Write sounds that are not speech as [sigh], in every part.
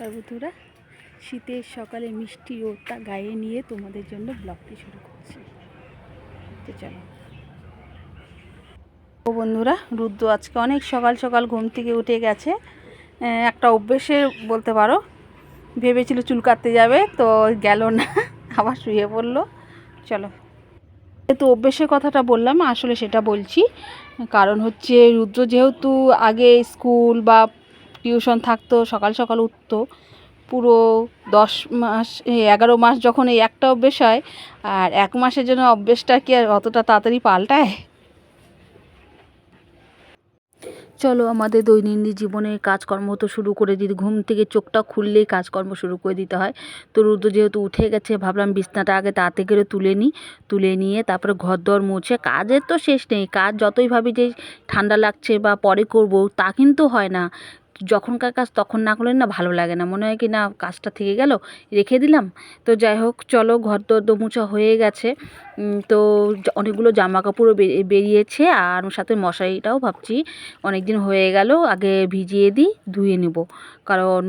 নমস্কার বন্ধুরা। শীতের সকালে মিষ্টি রোদটা গায়ে নিয়ে তোমাদের জন্য ব্লগটি শুরু করছি। তো চলো। ও বন্ধুরা, রুদ্র আজকে অনেক সকাল সকাল ঘুম থেকে উঠে গেছে। একটা অভ্যেসে বলতে পারো, ভেবেছিল চুল কাটতে যাবে, তো গেল না, আবার শুয়ে পড়ল। চলো। যেহেতু অভ্যেসের কথাটা বললাম, আসলে সেটা বলছি। কারণ হচ্ছে রুদ্র যেহেতু আগে স্কুল বা টিউশন থাকতো, সকাল সকাল উঠতো। পুরো দশ মাস এগারো মাস যখন এই একটা অভ্যেস হয়, আর এক মাসের জন্য অভ্যেসটা কি আর অতটা তাড়াতাড়ি পাল্টায়? চলো, আমাদের দৈনন্দিন জীবনে কাজকর্ম তো শুরু করে দিই। ঘুম থেকে চোখটা খুললেই কাজকর্ম শুরু করে দিতে হয়। তো রুদ্র যেহেতু উঠে গেছে, ভাবলাম বিছনাটা আগে তাতে করে তুলে নিই। তুলে নিয়ে তারপরে ঘর দর মুছে, কাজের তো শেষ নেই। কাজ যতই ভাবি যে ঠান্ডা লাগছে বা পরে করব, তা কিন্তু হয় না। যখনকার কাজ তখন না করলে না ভালো লাগে না। মনে হয় কি না কাজটা থেকে গেল, রেখে দিলাম। তো যাই হোক, চলো ঘর দর দোমুচা হয়ে গেছে। তো অনেকগুলো জামা কাপড়ও বেরিয়েছে আর সাথে মশারিটাও ভাবছি অনেক দিন হয়ে গেল, আগে ভিজিয়ে দিই, ধুয়ে নেব। কারণ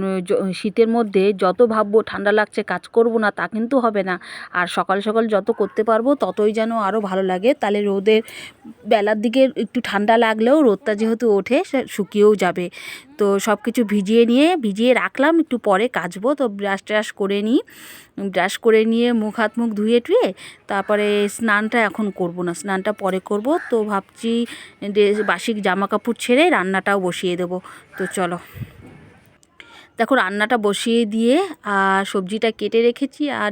শীতের মধ্যে যত ভাববো ঠান্ডা লাগছে কাজ করব না তা কিন্তু হবে না। আর সকাল সকাল যত করতে পারব ততই যেন আরও ভালো লাগে। তাহলে রোদের বেলার দিকে একটু ঠান্ডা লাগলেও রোদটা যেহেতু ওঠে সে শুকিয়েও যাবে। তো সব কিছু ভিজিয়ে নিয়ে, ভিজিয়ে রাখলাম, একটু পরে কাচবো। তো ব্রাশ ট্রাশ করে নিই। ব্রাশ করে নিয়ে মুখ হাত মুখ ধুয়ে টুয়ে তারপরে স্নানটা এখন করব না, স্নানটা পরে করব। তো ভাবছি যে বাসি জামা কাপড় ছেড়ে রান্নাটাও বসিয়ে দেবো। তো চলো। দেখো রান্নাটা বসিয়ে দিয়ে আর সবজিটা কেটে রেখেছি আর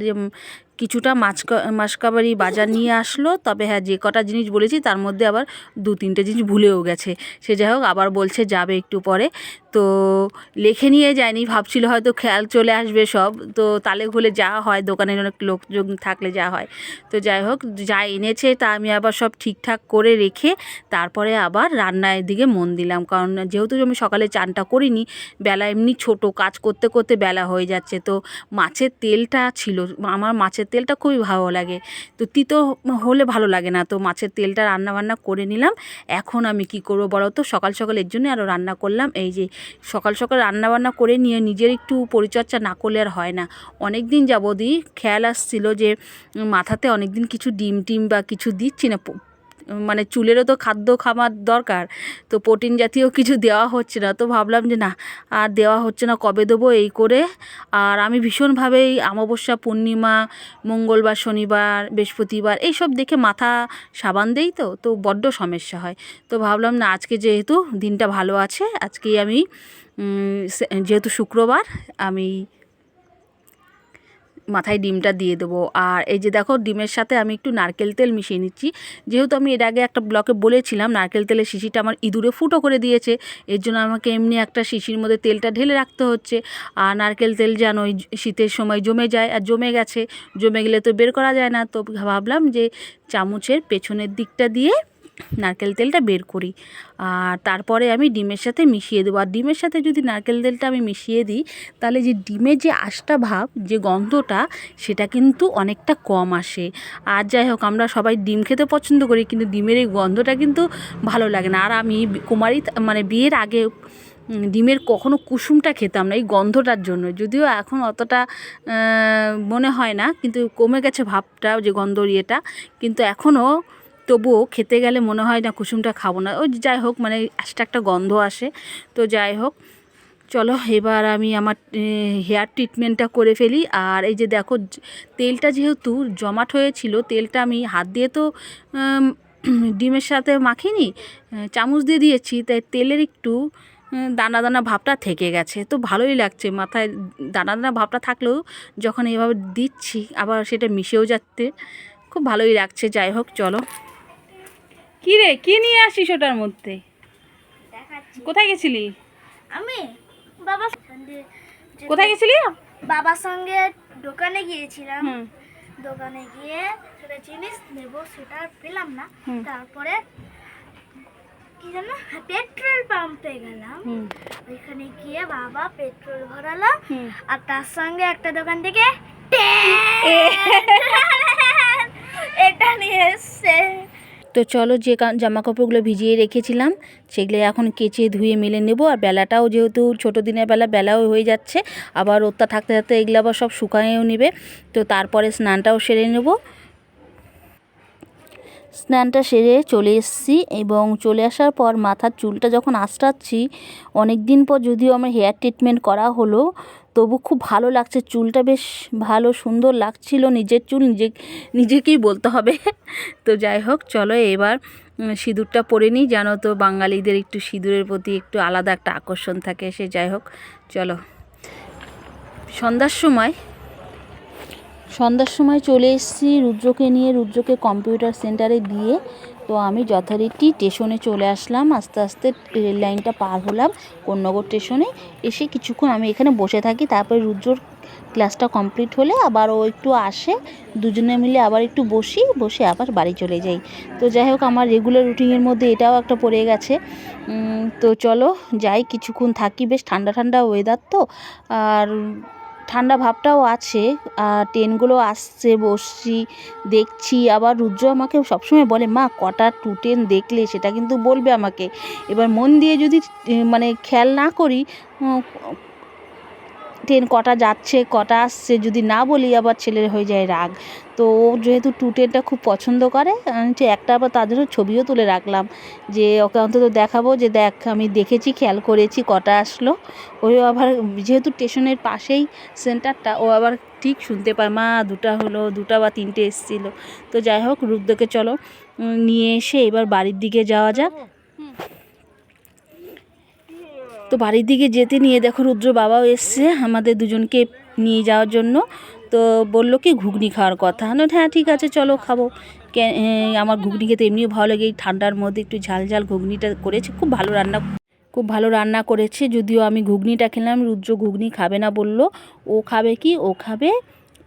কিছুটা মাছ মাসকাবারি বাজার নিয়ে আসলো। তবে হ্যাঁ যে কটা জিনিস বলেছি তার মধ্যে আবার দু তিনটে জিনিস ভুলেও গেছে। সে যাই হোক, আবার বলছে যাবে একটু পরে। তো লেখে নিয়ে যায়নি, ভাবছিল হয়তো খেয়াল চলে আসবে সব। তো তালে ঘুলে যা হয়, দোকানের অনেক লোকজন থাকলে যা হয়। তো যাই হোক, যা এনেছে তা আমি আবার সব ঠিকঠাক করে রেখে তারপরে আবার রান্নার দিকে মন দিলাম। কারণ যেহেতু আমি সকালে চানটা করিনি, বেলা এমনি ছোট, কাজ করতে করতে বেলা হয়ে যাচ্ছে। তো মাছের তেলটা ছিল, আমার মাছের তেলটা খুবই ভালো লাগে। তো তিতো হলে ভালো লাগে না, তো মাছের তেলটা রান্না বান্না করে নিলাম। এখন আমি কি করব বলো তো? সকাল সকাল এর জন্য আরও রান্না করলাম। এই যে সকাল সকাল রান্নাবান্না করে নিয়ে নিজের একটু পরিচর্যা না করলে আর হয় না। অনেক দিন যাবতই খেয়াল আসছিল যে মাথাতে অনেক দিন কিছু ডিম টিম বা কিছু দিচ্ছি না। মানে চুলেরও তো খাদ্য খাবার দরকার, তো প্রোটিন জাতীয় কিছু দেওয়া হচ্ছে না, তো ভাবলাম যে না, আর দেওয়া হচ্ছে না, কবে দেবো এই করে। আর আমি ভীষণভাবে এই অমাবস্যা, পূর্ণিমা, মঙ্গলবার, শনিবার, বৃহস্পতিবার, এইসব দেখে মাথা সাবান দেই তো তো বড্ড সমস্যা হয়। তো ভাবলাম না, আজকে যেহেতু দিনটা ভালো আছে, আজকেই আমি যেহেতু শুক্রবার, আমি মাথায় ডিমটা দিয়ে দেবো। আর এই যে দেখো, ডিমের সাথে আমি একটু নারকেল তেল মিশিয়ে নিচ্ছি। যেহেতু আমি এর আগে একটা ব্লকে বলেছিলাম, নারকেল তেলের শিশিটা আমার ইঁদুরে ফুটো করে দিয়েছে। এর জন্য আমাকে এমনি একটা শিশির মধ্যে তেলটা ঢেলে রাখতে হচ্ছে। আর নারকেল তেল যেন ওই শীতের সময় জমে যায়, আর জমে গেছে। জমে গেলে তো বের করা যায় না। তো ভাবলাম যে চামচের পেছনের দিকটা দিয়ে নারকেল তেলটা বের করি। আর তারপরে আমি ডিমের সাথে মিশিয়ে দেবো। আর ডিমের সাথে যদি নারকেল তেলটা আমি মিশিয়ে দিই, তাহলে যে ডিমের যে আশটা ভাব, যে গন্ধটা, সেটা কিন্তু অনেকটা কম আসে। আর যাই হোক, আমরা সবাই ডিম খেতে পছন্দ করি, কিন্তু ডিমের এই গন্ধটা কিন্তু ভালো লাগে না। আর আমি কুমারী মানে বিয়ের আগে ডিমের কখনো কুসুমটা খেতাম না এই গন্ধটার জন্য। যদিও এখন অতটা মনে হয় না, কিন্তু কমে গেছে ভাবটা, যে গন্ধ ইয়েটা। কিন্তু এখনও তবুও খেতে গেলে মনে হয় না কুসুমটা খাব না। ওই যাই হোক মানে একটা একটা গন্ধ আসে। তো যাই হোক, চলো এবার আমি আমার হেয়ার ট্রিটমেন্টটা করে ফেলি। আর এই যে দেখো তেলটা যেহেতু জমাট হয়েছিল, তেলটা আমি হাত দিয়ে তো ডিমের সাথে মাখিনি চামচ দিয়ে দিয়েছি, তাই তেলের একটু দানা দানা ভাবটা থেকে গেছে। তো ভালোই লাগছে, মাথায় দানা দানা ভাবটা থাকলেও যখন এইভাবে দিচ্ছি, আবার সেটা মিশেও যাচ্ছে। খুব ভালোই লাগছে, যাই হোক, চলো। কী রে? কী নিয়ে আসিস ওটার মধ্যে? কোথায় গেছিলি? আমি বাবা কোথায় গেছিলি? বাবার সঙ্গে দোকানে গিয়েছিলাম। দোকানে গিয়ে সেটা জিনিস নেব সেটা পেলাম না। তারপরে কি জানো? পেট্রোল পাম্পে গেলাম। ওইখানে গিয়ে বাবা পেট্রোল ভরালো। আর তার সঙ্গে একটা দোকান থেকে এটা নিয়ে এসছে তো চলো যে জামা কাপড়গুলো ভিজিয়ে রেখেছিলাম, সেগুলো এখন কেচে ধুয়ে মেলে নেব। আর বেলাটাও যেহেতু ছোটো দিনের বেলা, বেলাও হয়ে যাচ্ছে। আবার রোদটা থাকতে থাকতে এগুলো আবার সব শুকায়েও নেবে। তো তারপরে স্নানটাও সেরে নেব। স্নানটা সেরে চলে এসেছি এবং চলে আসার পর মাথার চুলটা যখন আঁচড়াচ্ছি অনেক দিন পর যদিও আমার হেয়ার ট্রিটমেন্ট করা হলো তবু খুব ভালো লাগছে। চুলটা বেশ ভালো, সুন্দর লাগছিল। নিজের চুল নিজে, নিজেকেই বলতে হবে। [laughs] তো যাই হোক, চলো এবার সিঁদুরটা পরে নিই। যেন তো, বাঙালিদের একটু সিঁদুরের প্রতি একটু আলাদা একটা আকর্ষণ থাকে সে। যাই হোক, চলো। সন্ধ্যার সময় সন্ধ্যার সময় চলে এসেছি রুদ্রকে নিয়ে, রুদ্রকে কম্পিউটার সেন্টারে দিয়ে। তো আমি যথারীতি স্টেশনে চলে আসলাম। আস্তে আস্তে রেল লাইনটা পার হলাম কোন্নগর স্টেশনে এসে কিছুক্ষণ আমি এখানে বসে থাকি। তারপরে রুদ্রর ক্লাসটা কমপ্লিট হলে আবার ও একটু আসে। দুজনে মিলে আবার একটু বসি, বসে আবার বাড়ি চলে যাই। তো যাই হোক, আমার রেগুলার রুটিনের মধ্যে এটাও একটা পড়ে গেছে। তো চলো যাই, কিছুক্ষণ থাকি। বেশ ঠান্ডা ঠান্ডা ওয়েদার তো। আর ঠান্ডা ভাবটাও আছে আর ট্রেনগুলো আসছে, বসছি, দেখছি। আবার রুদ্র আমাকে সবসময় বলে, মা, কটা টু ট্রেন দেখলে সেটা কিন্তু বলবে আমাকে। এবার মন দিয়ে যদি মানে খেয়াল না করি ট্রেন কটা যাচ্ছে, কটা আসছে, যদি না বলি আবার ছেলের হয়ে যায় রাগ। তো ও যেহেতু টু ট্রেনটা খুব পছন্দ করে যে একটা আবার তাদেরও ছবিও তুলে রাখলাম যে ওকে অন্তত দেখাবো যে দেখ, আমি দেখেছি, খেয়াল করেছি কটা আসলো। ওই আবার যেহেতু স্টেশনের পাশেই সেন্টারটা, ও আবার ঠিক শুনতে পায়, মা, দুটা হলো, দুটা বা তিনটে এসেছিল। তো যাই হোক, রুদ্রকে চলো নিয়ে এসে এবার বাড়ির দিকে যাওয়া যাক। তো বাড়ির দিকে যেতে নিয়ে দেখো রুদ্র বাবাও এসছে আমাদের দুজনকে নিয়ে যাওয়ার জন্য। তো বলল কি, ঘুগনি খাওয়ার কথা। না হ্যাঁ ঠিক আছে, চলো খাব। আমার ঘুগনি খেতে এমনিও ভালো লাগে, এই ঠান্ডার মধ্যে একটু ঝাল ঝাল ঘুগনিটা করেছে। খুব ভালো রান্না, খুব ভালো রান্না করেছে। যদিও আমি ঘুগনিটা খেলাম, রুদ্র ঘুগনি খাবে না বলল। ও খাবে কি? ও খাবে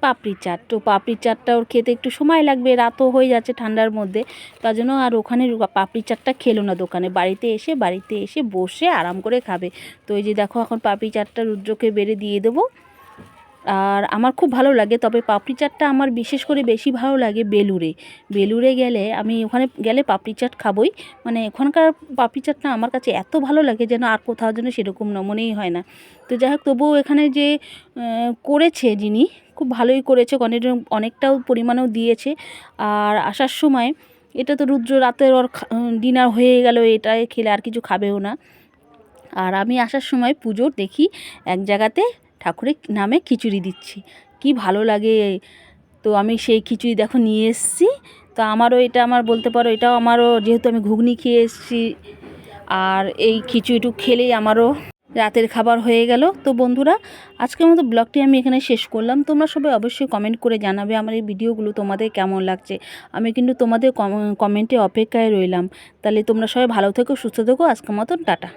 পাপড়ি চাট। তো পাপড়ি চাটটা ওর খেতে একটু সময় লাগবে, রাতও হয়ে যাচ্ছে ঠান্ডার মধ্যে। তার জন্য আর ওখানে পাপড়ি চাটটা খেলো না দোকানে। বাড়িতে এসে বাড়িতে এসে বসে আরাম করে খাবে। তো এই যে দেখো, এখন পাপড়ি চাটটা রুদ্রকে বেড়ে দিয়ে দেবো। আর আমার খুব ভালো লাগে, তবে পাপড়ি চাটটা আমার বিশেষ করে বেশি ভালো লাগে বেলুড়ে। বেলুড়ে গেলে আমি ওখানে গেলে পাপড়ি চাট খাবই। মানে ওখানকার পাপড়ি চাটটা আমার কাছে এত ভালো লাগে যেন আর কোথাও যেন সেরকম না মনেই হয় না। তো যাই হোক, তবুও এখানে যে করেছে যিনি, খুব ভালোই করেছে, অনেক, অনেকটাও পরিমাণেও দিয়েছে। আর আসার সময়, এটা তো রুদ্র রাতের ওর ডিনার হয়ে গেল এটা খেলে আর কিছু খাবেও না। আর আমি আসার সময় পুজোর দেখি এক জায়গাতে ঠাকুরের নামে খিচুড়ি দিচ্ছি। কি ভালো লাগে। তো আমি সেই খিচুড়ি দেখো নিয়ে এসেছি। তো আমারও এটা আমার বলতে পারো, এটাও আমারও যেহেতু আমি ঘুগনি খেয়ে এসেছি। আর এই খিচুড়িটু খেলেই আমারও রাতের খাবার হয়ে গেল। তো বন্ধুরা, আজকের মতো ব্লগটি আমি এখানে শেষ করলাম। তোমরা সবাই অবশ্যই কমেন্ট করে জানাবে আমার এই ভিডিওগুলো তোমাদের কেমন লাগছে। আমি কিন্তু তোমাদের কমেন্টে অপেক্ষায় রইলাম। তাহলে তোমরা সবাই ভালো থেকো, সুস্থ থেকো। আজকের মতন টাটা।